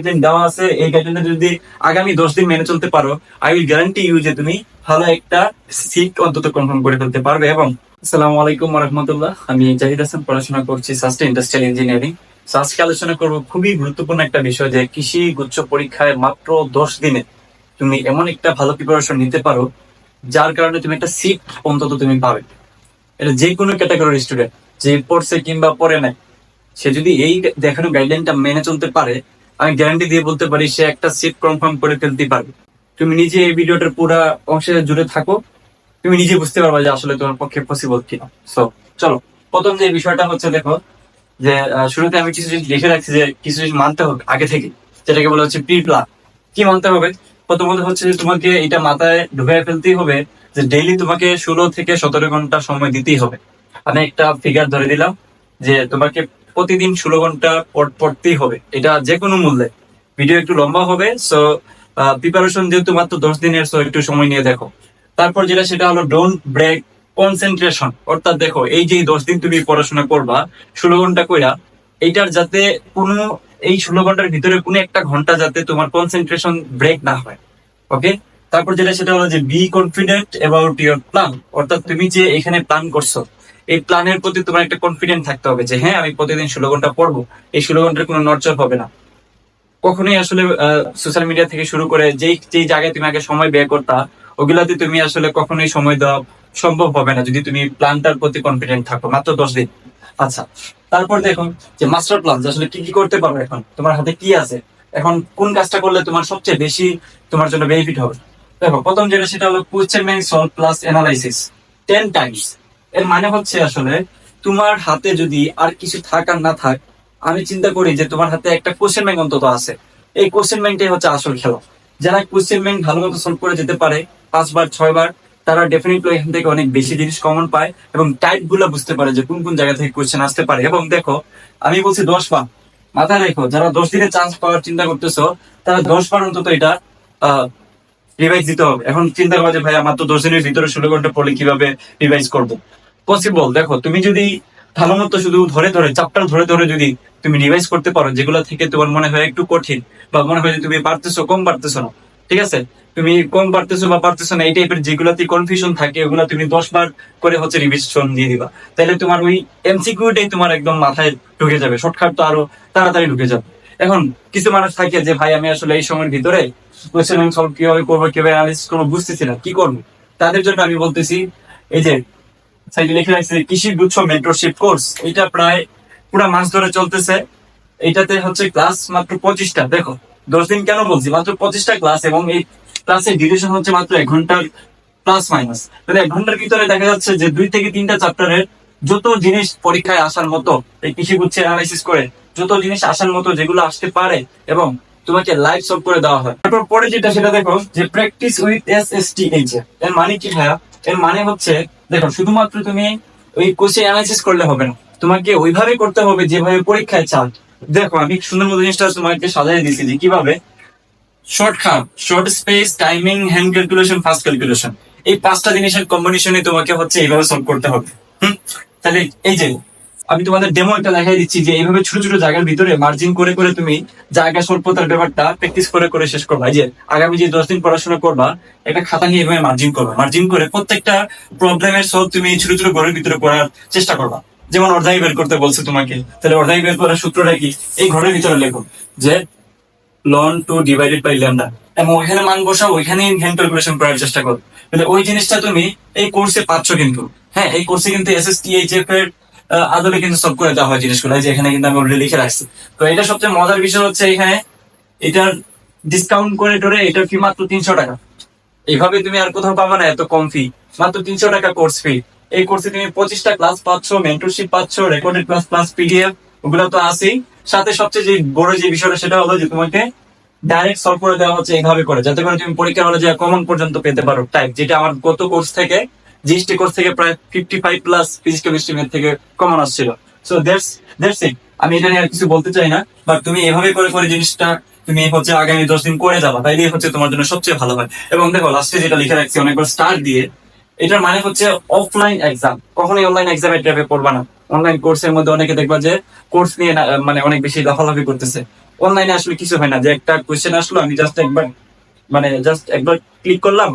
Guideline দেওয়া আছে, এই গাইডলাইন যদি আগামী দশ দিন মেনে চলতে পারো আই উইল গ্যারান্টি ইউ যে তুমি ভালো একটা সিট অন্তত কনফার্ম করে ফেলতে পারবে এবং আসসালামু আলাইকুম রহমতুল্লাহ আমি জাহিদ হাসান, পড়াশোনা করছি সাস্টেন ইন্ডাস্ট্রিয়াল ইঞ্জিনিয়ারিং আজকে আলোচনা করব খুবই গুরুত্বপূর্ণ একটা বিষয় যে কৃষি গুচ্ছ পরীক্ষায় মাত্র দশ দিনে তুমি এমন একটা ভালো প্রিপারেশন নিতে পারো, যার কারণে তুমি একটা সিট অন্তত তুমি পাবে। এটা যে কোনো ক্যাটাগরির স্টুডেন্ট যে পড়ছে কিংবা পড়ে নাই, সে যদি এই দেখানো গাইডলাইনটা মেনে চলতে পারে আমি গ্যারান্টি দিয়ে বলতে পারি, সে একটা সিট কনফার্ম করে ফেলতে পারবে। তুমি নিজে এই ভিডিওটার পুরো অংশে জুড়ে থাকো। তুমি নিজে বুঝতে পারবে যে আসলে তোমার পক্ষে পসিবল কিনা। সো চলো, প্রথম যে বিষয়টা হচ্ছে, দেখো, যে শুরুতে আমি কিছু জিনিস লিখে রাখছি যে, কিছু জিনিস মানতে হবে আগে থেকে। যেটাকে বলা হচ্ছে প্রি প্ল্যান কি মানতে হবে? প্রথমত হচ্ছে যে, তোমাকে এটা মাথায় ঢুকায় ফেলতেই হবে যে ডেইলি তোমাকে ষোলো থেকে সতেরো ঘণ্টা সময় দিতেই হবে। আমি একটা ফিগার ধরে দিলাম যে, তোমাকে প্রতিদিন ষোলো ঘণ্টা পড়- পড়তেই হবে। এটা যে কোনো মূল্যে। ভিডিও একটু লম্বা হবে সো প্রিপারেশন যেহেতু মাত্র দশ দিনের সো একটু সময় নিয়ে দেখো। তারপর যেটা, সেটা হলো ডোন্ট ব্রেক কনসেন্ট্রেশন অর্থাৎ দেখো, এই যে দশ দিন তুমি পড়াশোনা করবা, ষোলো ঘণ্টা কইরা, এইটার যাতে কোনো, এই ষোলো ঘণ্টার ভিতরে কোনো একটা ঘণ্টা যাতে তোমার কনসেন্ট্রেশন ব্রেক না হয়। ওকে তারপর যেটা, সেটা হলো যে be confident about your plan অর্থাৎ তুমি যে এখানে প্ল্যান করছ এই প্ল্যানের প্রতি তোমার একটা কনফিডেন্ট থাকতে হবে যে হ্যাঁ আমি প্রতিদিন ষোলো ঘণ্টা পড়ব। এই ষোলো ঘণ্টার কোনো নড়চড় হবে না। কখনোই আসলে সোশ্যাল মিডিয়া থেকে শুরু করে যেই যেই জায়গায় তুমি আগে সময় ব্যয় করতা, ওগুলাতে তুমি আসলে কখনোই সময় দেওয়া সম্ভব হবে না যদি তুমি প্ল্যানটার প্রতি কনফিডেন্ট থাকো। মাত্র দশ দিন। আচ্ছা তারপর দেখো যে মাস্টার প্ল্যান আসলে কি কি করতে পারো এখন? তোমার হাতে কি আছে? এখন কোন কাজটা করলে তোমার সবচেয়ে বেশি তোমার জন্য বেনিফিট হবে? দেখো, প্রথম যেটা সেটা হলো question bank solve plus analysis ten times এর মানে হচ্ছে আসলে তোমার হাতে যদি আর কিছু থাক আর না থাক, আমি চিন্তা করি যে তোমার হাতে একটা কোশ্চেন ব্যাংক অন্তত আছে। এই কোশ্চেন ব্যাংকটাই হচ্ছে আসল খেলা। যারা কোশ্চেন ব্যাংক ভালো মতো সলভ করে যেতে পারে, পাঁচবার, ছয়বার, তারা ডেফিনেটলি এখান থেকে অনেক বেশি জিনিস কমন পায় এবং টাইপগুলো বুঝতে পারে যে কোন কোন জায়গা থেকে কোশ্চেন আসতে পারে। এবং দেখো, আমি বলছি দশ বার। মাথায় রেখো, যারা দশ দিনে চান্স পাওয়ার চিন্তা করতেছো, তারা দশ বার অন্তত এটা রিভাইজ দিতে হবে। এখন চিন্তা করো যে ভাই, আমার তো দশ দিনের ভিতরে ষোলো ঘণ্টা পড়লে কীভাবে রিভাইজ করব? পসিবল দেখো, তুমি যদি ভালো মতো শুধু ধরে ধরে চ্যাপ্টার ধরে ধরে যদি তুমি রিভাইজ করতে পারো, যেগুলো থেকে তোমার মনে হয় একটু কঠিন বা মনে হয় যে তুমি পারতেছো, কম পারতেছো না, ঠিক আছে? তুমি কম পারতেছো বা পারতেছো না, এই টাইপের যেগুলাতে কনফিউশন থাকে ওগুলা তুমি দশ বার করে হচ্ছে রিভিশন দিয়ে দিবা। তাহলে তোমার ওই এমসিকিউটাই তোমার একদম মাথায় ঢুকে যাবে শর্টকাট তো আরও তাড়াতাড়ি ঢুকে যাবে। এখন কিছু মানুষ থাকে যে, ভাই, আমি আসলে এই সময়ের ভিতরে কোয়েশ্চেন সলভ কীভাবে করব, কীভাবে অ্যানালিসিস করব, বুঝতেছি না, কি করব? তাদের জন্য আমি বলতেছি, এই যে সাইডে লিখে কৃষি গুচ্ছ মেন্টরশিপ কোর্স এটা প্রায় পুরো মাস ধরে চলতেছে। এটাতে হচ্ছে ক্লাস মাত্র পঁচিশটা। দেখো, দশ দিন কেন বলছি? মাত্র পঁচিশটা ক্লাস এবং এই ক্লাসের ডিউরেশন হচ্ছে মাত্র এক ঘণ্টার প্লাস মাইনাস তাহলে এক ঘণ্টার ভিতরে দেখা যাচ্ছে যে দুই থেকে তিনটা চ্যাপ্টারের যত জিনিস পরীক্ষায় আসার মতো, এই কৃষি গুচ্ছে অ্যানালাইসিস করে, যত জিনিস আসার মতো যেগুলো আসতে পারে এবং তোমাকে লাইভ সলভ করে দেওয়া হয়। তারপর পরে যেটা, সেটা দেখো, যে practice with S S T H এর মানে কি ভাইয়া? এর মানে হচ্ছে দেখো, শুধুমাত্র তুমি ওই কোশ্চেন অ্যানালাইসিস করলে হবে না। তোমাকে ওইভাবে করতে হবে যেভাবে পরীক্ষায় চাল। দেখো, আমি সুন্দর মতো জিনিসটা তোমাকে সাজাই দিয়েছি যে কীভাবে শর্ট খাম short space timing hand calculation fast calculation এই পাঁচটা জিনিসের কম্বিনেশনে তোমাকে হচ্ছে এইভাবে সলভ করতে হবে। হুম? তাহলে এই যে আমি তোমাদের ডেমো একটা দেখাই দিচ্ছি যে এইভাবে ছোট ছোট জায়গার ভিতরে মার্জিন করে করে তুমি জায়গা স্বল্পতার ব্যাপারটা প্র্যাকটিস করে করে শেষ করবা। যে আগামী যে দশ দিন পড়াশোনা করবা, একটা খাতা নিয়ে এভাবে মার্জিন করবা। মার্জিন করে প্রত্যেকটা প্রবলেমের সলভ তুমি ছোট ছোট ঘরের ভিতরে করার চেষ্টা করবা। যেমন অর্ধাই বের করতে বলছে তোমাকে। তাহলে অর্ধাই বের করার সূত্রটা কি? এই ঘরের ভিতরে লেখো যে ln two divided by lambda এবং ওইখানে মান বসাও ওইখানে হ্যান্ড ক্যালকুলেশন করার চেষ্টা করো। তাহলে ওই জিনিসটা তুমি এই কোর্সে পাচ্ছ কিন্তু। হ্যাঁ এই কোর্সে কিন্তু S S T H F এর আদলে কিন্তু সব করে দেওয়া হয় জিনিসগুলো যে এখানে কিন্তু আমি অলরেডি লিখে রাখছি। তো এটা সবচেয়ে মজার বিষয় হচ্ছে এখানে এটার ডিসকাউন্ট করে টরে এটার ফি মাত্র তিনশো টাকা। এইভাবে তুমি আর কোথাও পাবে না এত কম ফি মাত্র তিনশো টাকা কোর্স ফি এই কোর্সে তুমি পঁচিশটা ক্লাস পাচ্ছ মেন্টরশিপ পাচ্ছ রেকর্ডেড ক্লাস প্লাস পিডিএফ ওগুলো তো আছেই। সাথে সবচেয়ে যে বড় যে বিষয়টা, সেটা হলো যে তোমাকে ডাইরেক্ট সলভ করে দেওয়া হচ্ছে এইভাবে করে, যাতে করে তুমি পরীক্ষার হলে যে কমন পর্যন্ত পেতে পারো টাইপ যেটা আমার গত কোর্স থেকে জিএসটি কোর্স থেকে প্রায় fifty five plus physics chemistry math থেকে কমন আসছিল। সো দ্যাটস দ্যাটস ইট আমি এটা নিয়ে আর কিছু বলতে চাই না বাট তুমি এভাবে করে করে জিনিসটা তুমি হচ্ছে আগামী দশ দিন করে যাবা তাইলে হচ্ছে তোমার জন্য সবচেয়ে ভালো হয়। এবং দেখো লাস্টে যেটা লিখে রাখছি, অনেকবার স্টার দিয়ে, এটার মানে হচ্ছে অফলাইন এক্সাম কখনোই অনলাইন এক্সাম এটা পড়বা না। অনলাইন কোর্সের মধ্যে অনেকে দেখবা যে কোর্স নিয়ে মানে অনেক বেশি লাফালাফি করতেছে। অনলাইনে আসলে কিছু হয় না, যে একটা কোয়েশ্চেন আসলো, আমি জাস্ট একবার মানে জাস্ট একবার ক্লিক করলাম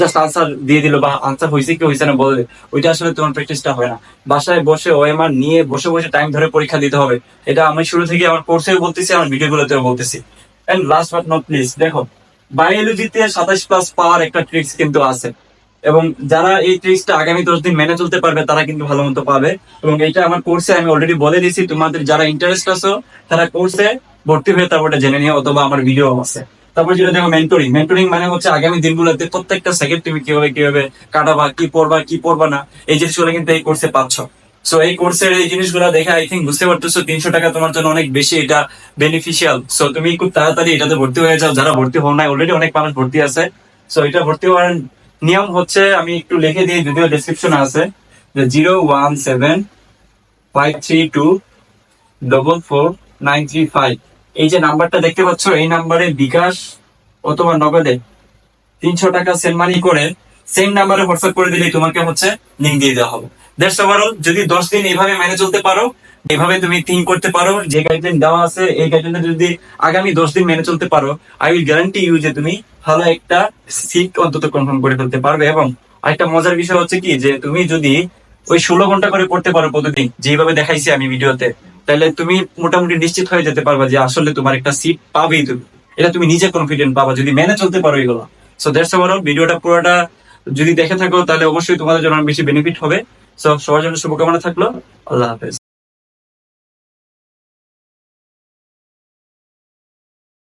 জাস্ট আনসার দিয়ে দিল বা আনসার হয়েছে কি হয়েছে না বলে, ওইটা আসলে তোমার প্র্যাকটিসটা হয় না। বাসায় বসে ওএমআর নিয়ে বসে বসে টাইম ধরে পরীক্ষা দিতে হবে। এটা আমি শুরু থেকে আমার কোর্সেও বলতেছি, আমার ভিডিওগুলোতেও বলতেছি। And last but not please দেখো বায়োলজিতে সাতাশ প্লাস পাওয়ার একটা ট্রিক্স কিন্তু আছে। এবং যারা এই ট্রিক্সটা আগামী দশ দিন মেনে চলতে পারবে, তারা কিন্তু ভালো মতো পাবে। এবং এটা আমার কোর্সে আমি অলরেডি বলে দিয়েছি, তোমাদের যারা ইন্টারেস্ট আছো, তারা কোর্সে ভর্তি হয়ে তারপর জেনে নিও, অথবা আমার ভিডিও আছে। তারপর যেটা দেখো মেন্টরিং মেন্টরিং মানে হচ্ছে আগামী দিনগুলোতে প্রত্যেকটা সেকেন্ড তুমি কীভাবে কীভাবে কাটাবা, কি পড়বা কি পড়বা না, এই জিনিসগুলো কিন্তু এই কোর্সে পাচ্ছ। সো এই কোর্সের এই জিনিসগুলো দেখে আই থিঙ্ক বুঝতে পারতেছো তিনশো টাকা তোমার জন্য অনেক বেশি এটা বেনিফিশিয়াল সো তুমি খুব তাড়াতাড়ি এটাতে ভর্তি হয়ে যাও, যারা ভর্তি হও না অলরেডি অনেক মানুষ ভর্তি আছে। সো এটা ভর্তি হওয়ার নিয়ম হচ্ছে, আমি একটু লিখে দিই, যদিও ডেসক্রিপশন আছে, যে zero one seven five three two double four nine three five. এই যে নাম্বারটা দেখতে পাচ্ছ, এই নাম্বারে বিকাশ অথবা নগদে তিনশো টাকা সেন্ড মানি করে সেম নাম্বারে হোয়াটসঅ্যাপ করে দিলেই তোমাকে হচ্ছে লিঙ্ক দিয়ে দেওয়া হবে। দ্যাটস ওভারঅল যদি দশ দিন এইভাবে মেনে চলতে পারো, এইভাবে তুমি থিঙ্ক করতে পারো, যে গাইডলাইন দেওয়া আছে, এই গাইডলাইনটা যদি আগামী দশ দিন মেনে চলতে পারো আই উইল গ্যারান্টি ইউ যে তুমি ভালো একটা সিট অন্তত কনফার্ম করে ফেলতে পারবে। এবং আরেকটা মজার বিষয় হচ্ছে কি, যে তুমি যদি ওই ষোলো ঘণ্টা করে পড়তে পারো প্রতিদিন। যেভাবে দেখাইছি আমি ভিডিওতে। তাহলে তুমি মোটামুটি নিশ্চিত হয়ে যেতে পারবা যে আসলে তোমার একটা সিট পাবেই তুমি। এটা তুমি নিজে কনফিডেন্ট পাবা, যদি মেনে চলতে পারো এগুলো। সো দ্যাটস ওভারঅল ভিডিওটা পুরোটা যদি দেখে থাকো, তাহলে অবশ্যই তোমাদের জন্য বেশি বেনিফিট হবে। সো সবার জন্য শুভকামনা থাকল। আল্লাহ হাফেজ।